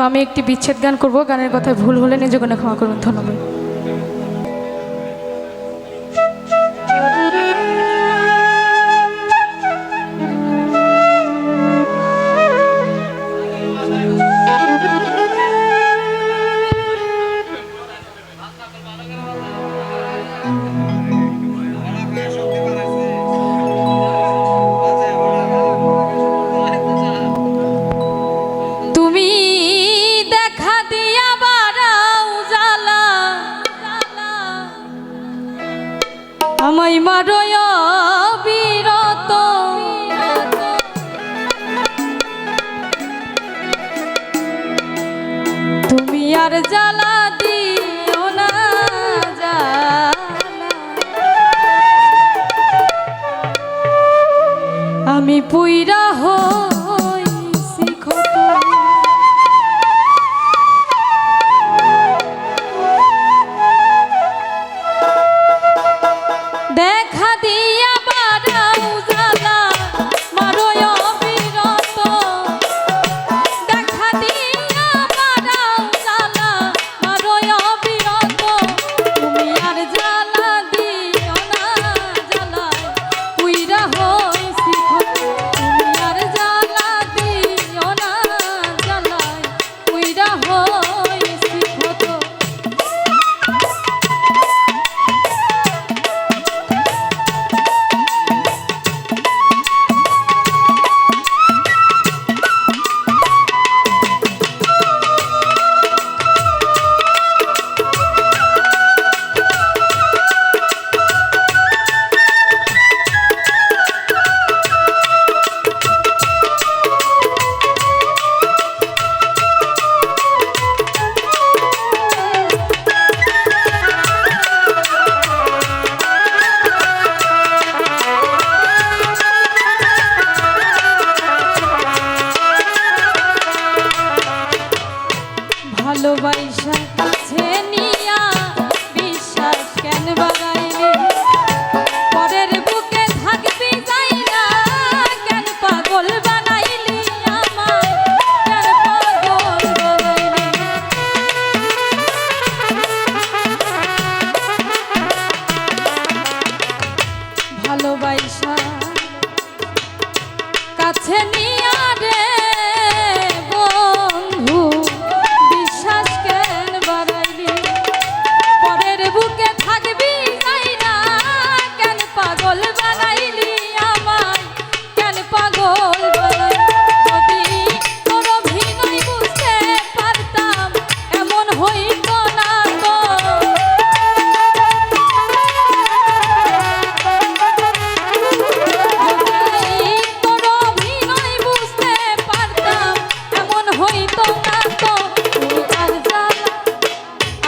তো আমি একটি বিচ্ছেদ গান করব গানের কথায় ভুল হলে নিজেকে ক্ষমা করুন ধন্যবাদ। আর জ্বালা ভালোবাসা ছেড়ে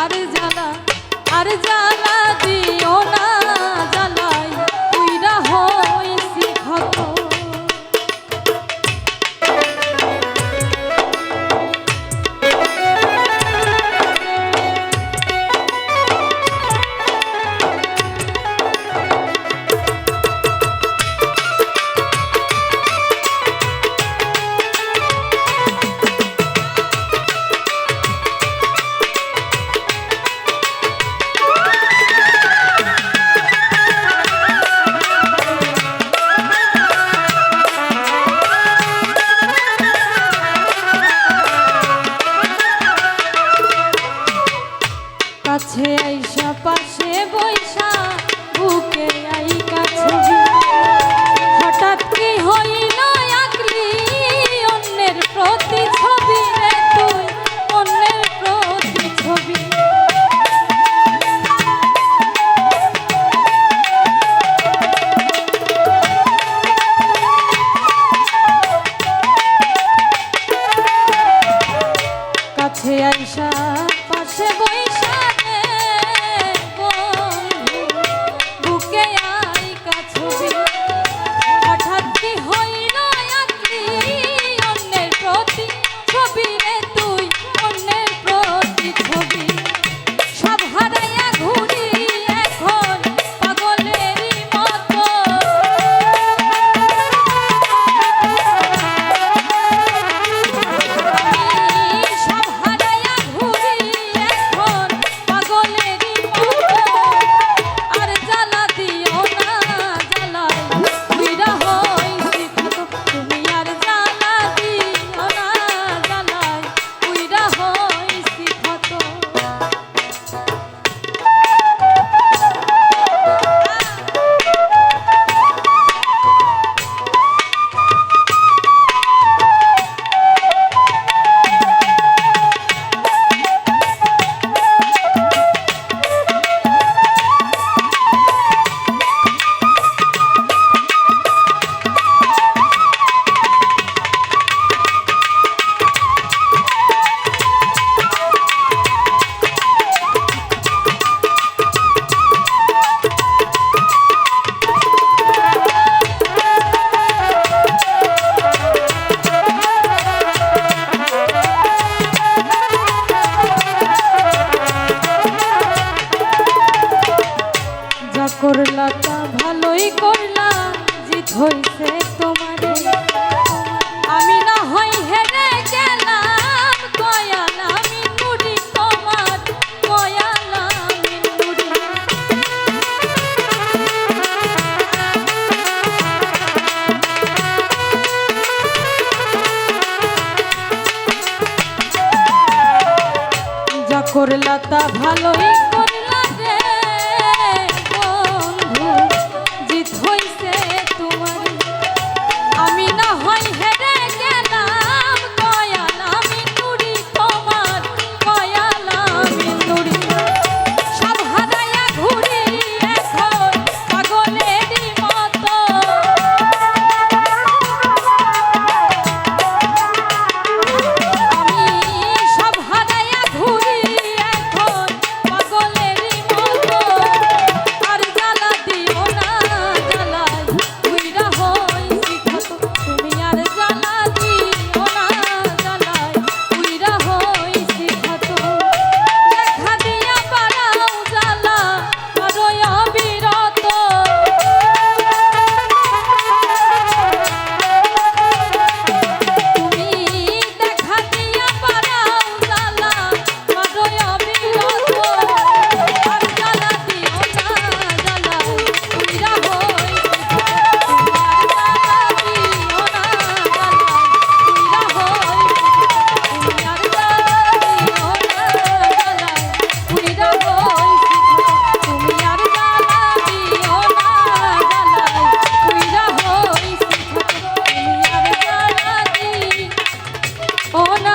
আর জ্বালা আর জ্বালা দিও না। achei. তোমারে আমি না হয় হেরে গেলাম কয়াল আমি তোমার কয়াল আমি নুরি যা তা ভালোই Hola.